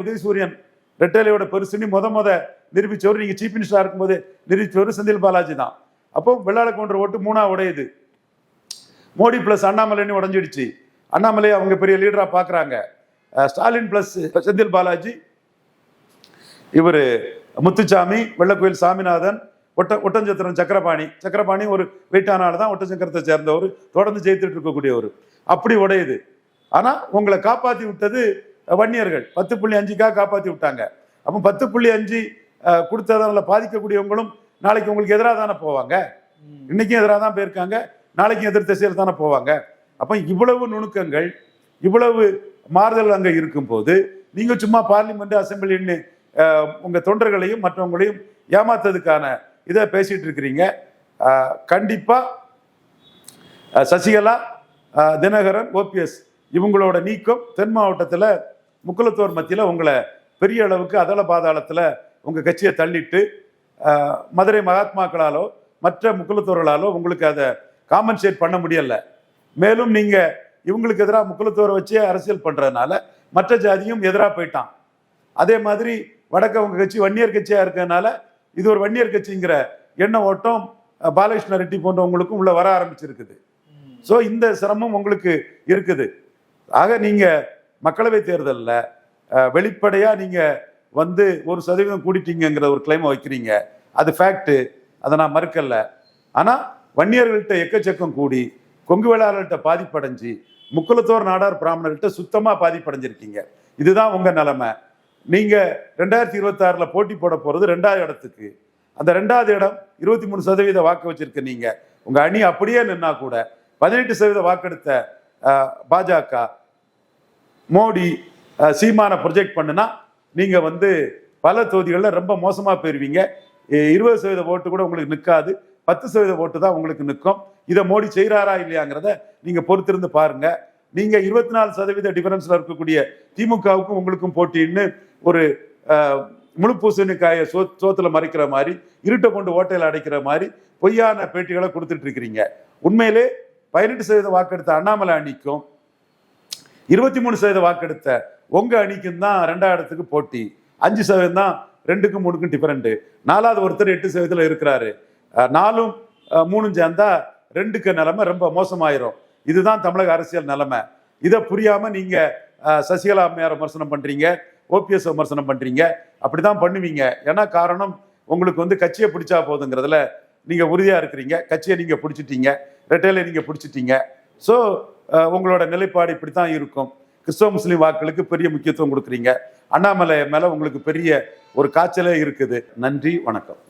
உதயசூரியன் ரெட்டேலையோட பெருசுன்னு முத முத நிரூபித்தவர் நீங்கள் சீஃப் மினிஸ்டராக இருக்கும்போது நிரூபித்தவர் செந்தில் பாலாஜி தான். அப்போ வெள்ளாள கவுண்டர் ஓட்டு மூணா உடையுது. மோடி பிளஸ் அண்ணாமலைன்னு உடஞ்சிடுச்சு. அண்ணாமலை அவங்க பெரிய லீடராக பார்க்குறாங்க ஸ்டாலின் பிளஸ் செந்தில் பாலாஜி. இவர் முத்துச்சாமி வெள்ளக்கோயில் சாமிநாதன் ஒட்ட ஒட்டஞ்சத்திரன் சக்கரபாணி. சக்கரபாணி ஒரு வெயிட்டான ஆள் தான் ஒட்டச்சக்கரத்தை சேர்ந்தவர் தொடர்ந்து ஜெயித்துட்டு இருக்கக்கூடியவர். அப்படி உடையுது. ஆனா உங்களை காப்பாத்தி விட்டது வன்னியர்கள். பத்து புள்ளி அஞ்சுக்காக காப்பாத்தி விட்டாங்க. அப்போ பத்து புள்ளி அஞ்சு கொடுத்ததால பாதிக்கக்கூடியவங்களும் நாளைக்கு உங்களுக்கு எதிராக தானே போவாங்க? இன்னைக்கும் எதிராக தான் போயிருக்காங்க. நாளைக்கும் எதிர் திசையில் தானே போவாங்க. அப்போ இவ்வளவு நுணுக்கங்கள் இவ்வளவு மாறுதல் அங்கே இருக்கும்போது நீங்க சும்மா பார்லிமெண்ட் அசம்பிளின்னு உங்கள் தொண்டர்களையும் மற்றவங்களையும் ஏமாத்ததுக்கான இதை பேசிகிட்டு இருக்கிறீங்க. கண்டிப்பாக சசிகலா தினகரன் ஓபிஎஸ் இவங்களோட நீக்கம் தென் மாவட்டத்தில் முக்குலத்தோர் மத்தியில் உங்களை பெரிய அளவுக்கு அதள பாதாளத்தில் உங்கள் கட்சியை தள்ளிட்டு மதுரை மகாத்மாக்களாலோ மற்ற முக்குலத்தோர்களாலோ உங்களுக்கு அதை காம்பன்சேட் பண்ண முடியலை. மேலும் நீங்கள் இவங்களுக்கு எதிராக முக்குலத்தோரை வச்சே அரசியல் பண்ணுறதுனால மற்ற ஜாதியும் எதிராக போயிட்டான். அதே மாதிரி வடக்கவங்க கட்சி வன்னியர் கட்சியாக இருக்கிறதுனால இது ஒரு வன்னியர் கட்சிங்கிற எண்ண ஓட்டம் பாலகிருஷ்ண ரெட்டி போன்றவங்களுக்கும் உள்ள வர ஆரம்பிச்சிருக்குது. ஸோ இந்த சிரமம் உங்களுக்கு இருக்குது. ஆக நீங்க மக்களவை தேர்தலில் வெளிப்படையா நீங்க வந்து ஒரு சதவீதம் கூட்டிட்டீங்கிற ஒரு கிளைமை வைக்கிறீங்க. அது ஃபேக்ட்டு அதை நான் மறுக்கல. ஆனால் வன்னியர்கள்ட்ட எக்கச்சக்கம் கூடி கொங்கு வேளாளர்கிட்ட பாதிப்படைஞ்சு முக்குலத்தோர் நாடார் பிராமணர்கிட்ட சுத்தமாக பாதிப்படைஞ்சிருக்கீங்க. இதுதான் உங்கள் நிலைமை. நீங்கள் ரெண்டாயிரத்தி இருபத்தாறில் போட்டி போட போகிறது ரெண்டாவது இடத்துக்கு. அந்த ரெண்டாவது இடம் இருபத்தி மூணு சதவீத வாக்கு வச்சிருக்க நீங்கள் உங்கள் அணி அப்படியே நின்னா கூட பதினெட்டு சதவீத வாக்கெடுத்த பாஜக மோடி சீமானை சீமான ப்ரொஜெக்ட் பண்ணுனா நீங்கள் வந்து பல தொகுதிகளில் ரொம்ப மோசமாக போயிருவீங்க. இருபது சதவீத ஓட்டு கூட உங்களுக்கு நிற்காது பத்து சதவீத ஓட்டு தான் உங்களுக்கு நிற்கும் இதை மோடி செய்கிறாரா இல்லையாங்கிறத நீங்கள் பொறுத்திருந்து பாருங்கள் நீங்க இருபத்தி நாலு சதவீத டிஃபரன்ஸ்ல இருக்கக்கூடிய திமுகவுக்கும் உங்களுக்கும் போட்டின்னு ஒரு அஹ், முழு பூசணிக்காயை சோ சோத்துல மறைக்கிற மாதிரி இருட்டை கொண்டு ஓட்டையில் அடைக்கிற மாதிரி பொய்யான பேட்டிகளை கொடுத்துட்டு இருக்கிறீங்க. உண்மையிலே பதினெட்டு சதவீத வாக்கெடுத்த அண்ணாமலை அணிக்கும் இருபத்தி மூணு சதவீத வாக்கெடுத்த உங்க அணிக்கும் தான் ரெண்டாவது இடத்துக்கு போட்டி. அஞ்சு சதவீதம் தான் ரெண்டுக்கும் மூணுக்கும் டிஃபரெண்ட் நாலாவது ஒருத்தர் எட்டு சதவீதத்தில் இருக்கிறாரு. நாலும் மூணும் சேர்ந்தா ரெண்டுக்கு நிலைமை ரொம்ப மோசமாயிரும். இதுதான் தமிழக அரசியல் நிலைமை. இதை புரியாம நீங்க சசிகலா அம்மையார் விமர்சனம் பண்றீங்க ஓபிஎஸ் விமர்சனம் பண்றீங்க. அப்படிதான் பண்ணுவீங்க. ஏன்னா காரணம் உங்களுக்கு வந்து கட்சியை பிடிச்சா போதுங்கிறதுல நீங்க உறுதியா இருக்கிறீங்க. கட்சியை நீங்க பிடிச்சிட்டீங்க. ரெட்டையில நீங்க பிடிச்சிட்டீங்க. ஸோ உங்களோட நிலைப்பாடு இப்படித்தான் இருக்கும். கிறிஸ்தவ முஸ்லீம் வாக்களுக்கு பெரிய முக்கியத்துவம் கொடுக்குறீங்க. அண்ணாமலை மேல உங்களுக்கு பெரிய ஒரு காய்ச்சலே இருக்குது. நன்றி வணக்கம்.